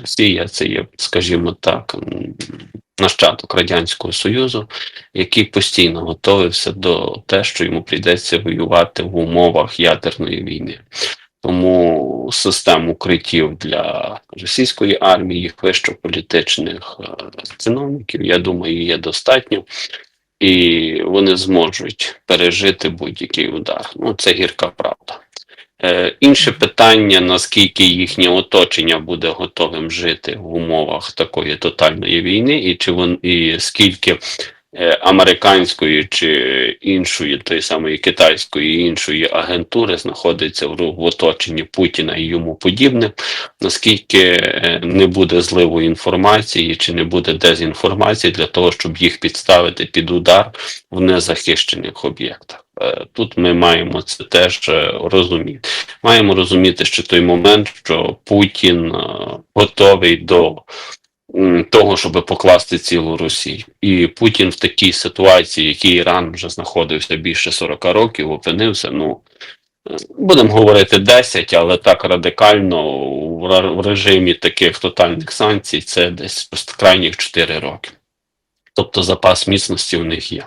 Росія це є, скажімо так, нащадок Радянського Союзу, який постійно готовився до те, що йому прийдеться воювати в умовах ядерної війни. Тому систем укриттів для російської армії, їх вищополітичних е, чиновників, я думаю, є достатньо, і вони зможуть пережити будь-який удар. Ну, це гірка правда. Е, інше питання, наскільки їхнє оточення буде готовим жити в умовах такої тотальної війни, і чи вон і скільки е, американської чи іншої, тої самої китайської іншої агентури знаходиться в, в оточенні Путіна і йому подібне, наскільки е, не буде зливу інформації чи не буде дезінформації для того, щоб їх підставити під удар в незахищених об'єктах. Тут ми маємо це теж розуміти. Маємо розуміти, що той момент, що Путін е, готовий до того, щоб покласти цілу Росію. І Путін в такій ситуації, в якій Іран вже знаходився більше 40 років, опинився. Ну е, будемо говорити 10, але так радикально в режимі таких тотальних санкцій це десь крайніх 4 роки. Тобто запас міцності в них є.